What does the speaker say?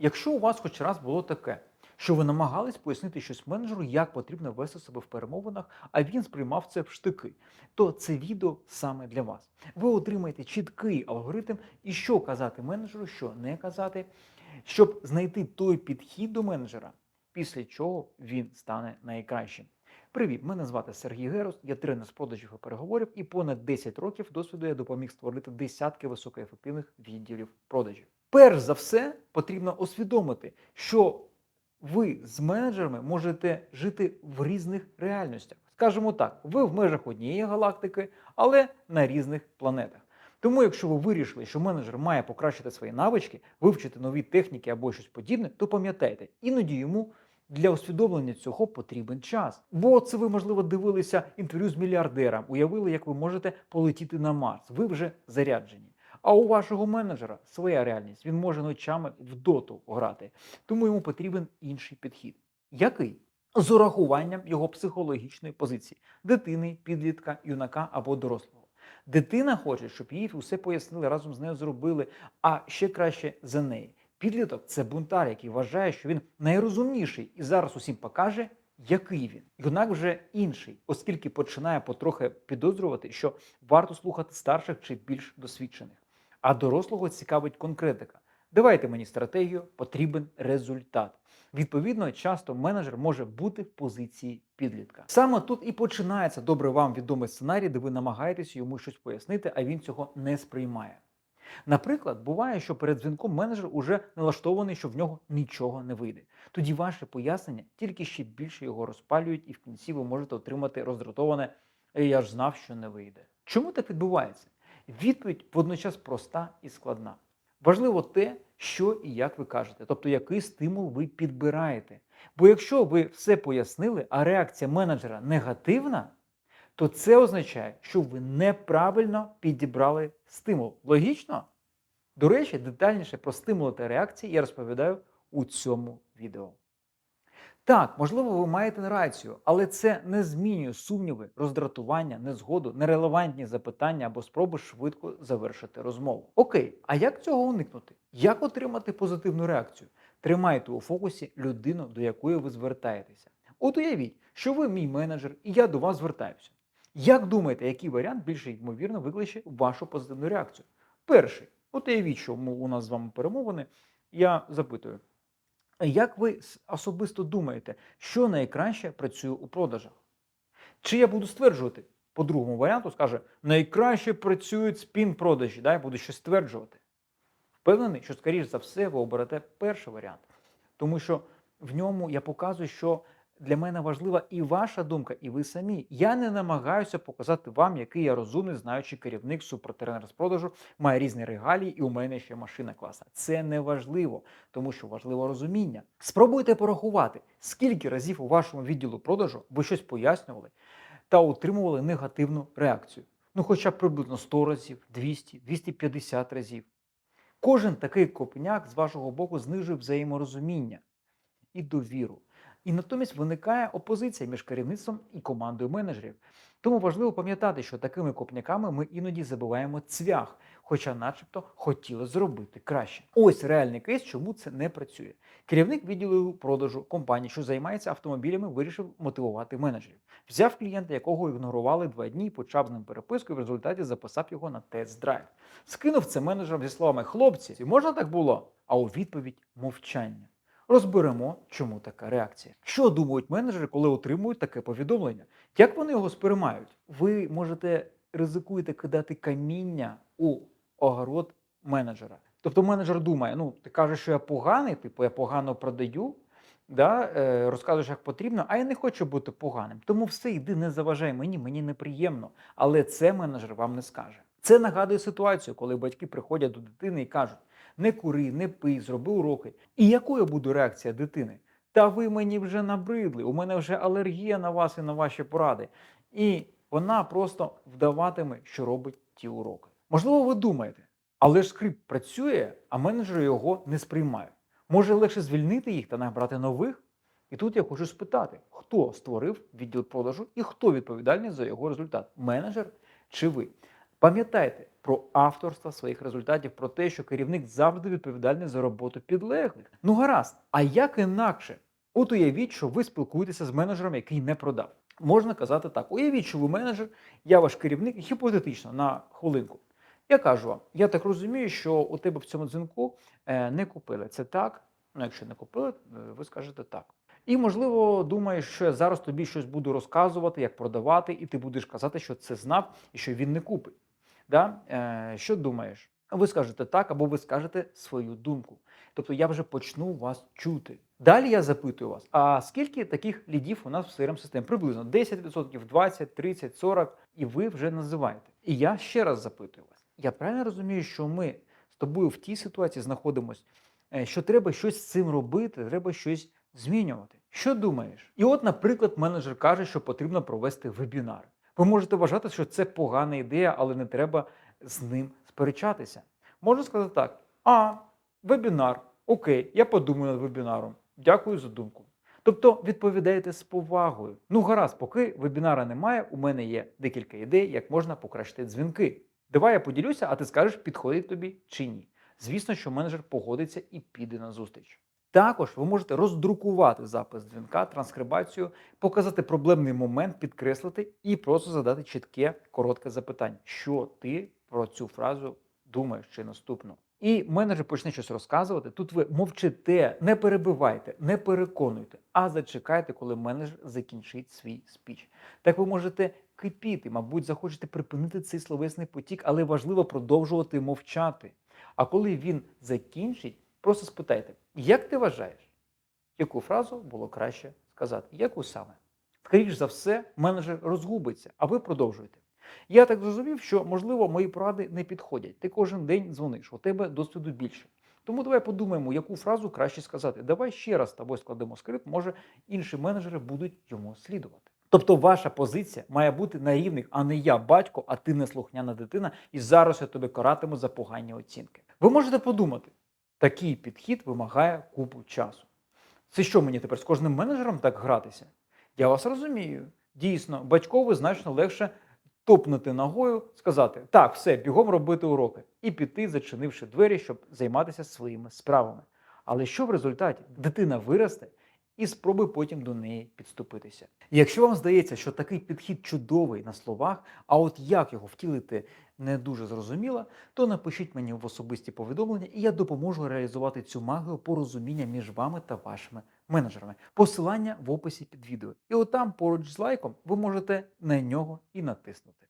Якщо у вас хоч раз було таке, що ви намагались пояснити щось менеджеру, як потрібно вести себе в перемовинах, а він сприймав це в штики, то це відео саме для вас. Ви отримаєте чіткий алгоритм і що казати менеджеру, що не казати, щоб знайти той підхід до менеджера, після чого він стане найкращим. Привіт, мене звати Сергій Герус, я тренер з продажів і переговорів, і понад 10 років досвіду я допоміг створити десятки високоефективних відділів продажів. Перш за все, потрібно усвідомити, що ви з менеджерами можете жити в різних реальностях. Скажімо так, ви в межах однієї галактики, але на різних планетах. Тому, якщо ви вирішили, що менеджер має покращити свої навички, вивчити нові техніки або щось подібне, то пам'ятайте, іноді йому для усвідомлення цього потрібен час. Бо це ви, можливо, дивилися інтерв'ю з мільярдером, уявили, як ви можете полетіти на Марс. Ви вже заряджені. А у вашого менеджера своя реальність. Він може ночами в доту грати. Тому йому потрібен інший підхід. Який? З урахуванням його психологічної позиції дитини, підлітка, юнака або дорослого. Дитина хоче, щоб їй усе пояснили, разом з нею зробили, а ще краще за неї. Підліток це бунтар, який вважає, що він найрозумніший і зараз усім покаже, який він. Юнак вже інший, оскільки починає потрохи підозрювати, що варто слухати старших чи більш досвідчених. А дорослого цікавить конкретика. Давайте мені стратегію, потрібен результат. Відповідно, часто менеджер може бути в позиції підлітка. Саме тут і починається добре вам відомий сценарій, де ви намагаєтесь йому щось пояснити, а він цього не сприймає. Наприклад, буває, що перед дзвінком менеджер уже налаштований, що в нього нічого не вийде. Тоді ваше пояснення тільки ще більше його розпалюють, і в кінці ви можете отримати роздратоване «Е, Я ж знав, що не вийде. Чому так відбувається? Відповідь водночас проста і складна. Важливо те, що і як ви кажете, тобто який стимул ви підбираєте. Бо якщо ви все пояснили, а реакція менеджера негативна, то це означає, що ви неправильно підібрали стимул. Логічно? До речі, детальніше про стимули та реакції я розповідаю у цьому відео. Так, можливо, ви маєте рацію, але це не змінює сумніви, роздратування, незгоду, нерелевантні запитання або спроби швидко завершити розмову. Окей, а як цього уникнути? Як отримати позитивну реакцію? Тримайте у фокусі людину, до якої ви звертаєтеся. От уявіть, що ви мій менеджер, і я до вас звертаюся. Як думаєте, який варіант більше ймовірно викличе вашу позитивну реакцію? Перший, от уявіть, що у нас з вами перемовини, я запитую. Як ви особисто думаєте, що найкраще працює у продажах? Чи я буду стверджувати по другому варіанту, скаже, найкраще працюють спін-продажі, да, я буду щось стверджувати. Впевнений, що, скоріш за все, ви оберете перший варіант, тому що в ньому я показую, що для мене важлива і ваша думка, і ви самі. Я не намагаюся показати вам, який я розумний, знаючий керівник, супертренер з продажу, має різні регалії, і у мене ще машина класна. Це не важливо, тому що важливо розуміння. Спробуйте порахувати, скільки разів у вашому відділу продажу ви щось пояснювали та отримували негативну реакцію. Ну, хоча б приблизно 100 разів, 200, 250 разів. Кожен такий копняк з вашого боку знижує взаєморозуміння і довіру. І натомість виникає опозиція між керівництвом і командою менеджерів. Тому важливо пам'ятати, що такими копняками ми іноді забиваємо цвях, хоча, начебто, хотіли зробити краще. Ось реальний кейс, чому це не працює. Керівник відділу продажу компанії, що займається автомобілями, вирішив мотивувати менеджерів. Взяв клієнта, якого ігнорували два дні, почав з ним переписку і в результаті записав його на тест-драйв. Скинув це менеджерам зі словами хлопці, можна так було? А у відповідь мовчання. Розберемо, чому така реакція. Що думають менеджери, коли отримують таке повідомлення? Як вони його сприймають? Ви можете ризикуєте кидати каміння у огород менеджера. Тобто менеджер думає: ну ти кажеш, що я поганий, типу я погано продаю, да, е, розказуєш, як потрібно, а я не хочу бути поганим. Тому все, йди, не заважай мені, мені неприємно. Але це менеджер вам не скаже. Це нагадує ситуацію, коли батьки приходять до дитини і кажуть: не кури, не пий, зроби уроки. І якою буде реакція дитини? Та ви мені вже набридли, у мене вже алергія на вас і на ваші поради. І вона просто вдаватиме, що робить ті уроки. Можливо, ви думаєте, але ж скрипт працює, а менеджери його не сприймають. Може легше звільнити їх та набрати нових? І тут я хочу спитати, хто створив відділ продажу і хто відповідальний за його результат менеджер чи ви? Пам'ятайте про авторство своїх результатів, про те, що керівник завжди відповідальний за роботу підлеглих. Ну гаразд, а як інакше? От уявіть, що ви спілкуєтеся з менеджером, який не продав. Можна казати так: уявіть, що ви менеджер, я ваш керівник, гіпотетично на хвилинку. Я кажу вам, я так розумію, що у тебе в цьому дзвінку е, не купили. Це так? Ну, якщо не купили, е, ви скажете так. І, можливо, думаєш, що я зараз тобі щось буду розказувати, як продавати, і ти будеш казати, що це знав і що він не купить. Да? Е, що думаєш? Ви скажете так, або ви скажете свою думку. Тобто я вже почну вас чути. Далі я запитую вас: а скільки таких лідів у нас в crm системі Приблизно 10%, 20, 30, 40, і ви вже називаєте. І я ще раз запитую вас: я правильно розумію, що ми з тобою в тій ситуації знаходимося, е, що треба щось з цим робити, треба щось змінювати. Що думаєш? І от, наприклад, менеджер каже, що потрібно провести вебінар. Ви можете вважати, що це погана ідея, але не треба з ним сперечатися. Можна сказати так: а, вебінар, окей, я подумаю над вебінаром. Дякую за думку. Тобто відповідаєте з повагою. Ну, гаразд, поки вебінара немає, у мене є декілька ідей, як можна покращити дзвінки. Давай я поділюся, а ти скажеш, підходить тобі чи ні. Звісно, що менеджер погодиться і піде на зустріч. Також ви можете роздрукувати запис дзвінка, транскрибацію, показати проблемний момент, підкреслити і просто задати чітке, коротке запитання, що ти про цю фразу думаєш чи наступно. І менеджер почне щось розказувати. Тут ви мовчите, не перебивайте, не переконуйте, а зачекайте, коли менеджер закінчить свій спіч. Так ви можете кипіти, мабуть, захочете припинити цей словесний потік, але важливо продовжувати мовчати. А коли він закінчить, просто спитайте, як ти вважаєш, яку фразу було краще сказати? Яку саме? Скоріш за все, менеджер розгубиться, а ви продовжуєте. Я так зрозумів, що, можливо, мої поради не підходять. Ти кожен день дзвониш, у тебе досвіду більше. Тому давай подумаємо, яку фразу краще сказати. Давай ще раз з тобою складемо скрипт, може інші менеджери будуть йому слідувати. Тобто ваша позиція має бути на рівних, а не я батько, а ти неслухняна дитина, і зараз я тебе каратиму за погані оцінки. Ви можете подумати, такий підхід вимагає купу часу. Це що мені тепер з кожним менеджером так гратися? Я вас розумію. Дійсно, батькові значно легше топнути ногою, сказати так, все, бігом робити уроки, і піти, зачинивши двері, щоб займатися своїми справами. Але що в результаті? Дитина виросте і спробує потім до неї підступитися. І якщо вам здається, що такий підхід чудовий на словах, а от як його втілити не дуже зрозуміло, то напишіть мені в особисті повідомлення, і я допоможу реалізувати цю магію порозуміння між вами та вашими менеджерами. Посилання в описі під відео. І отам поруч з лайком ви можете на нього і натиснути.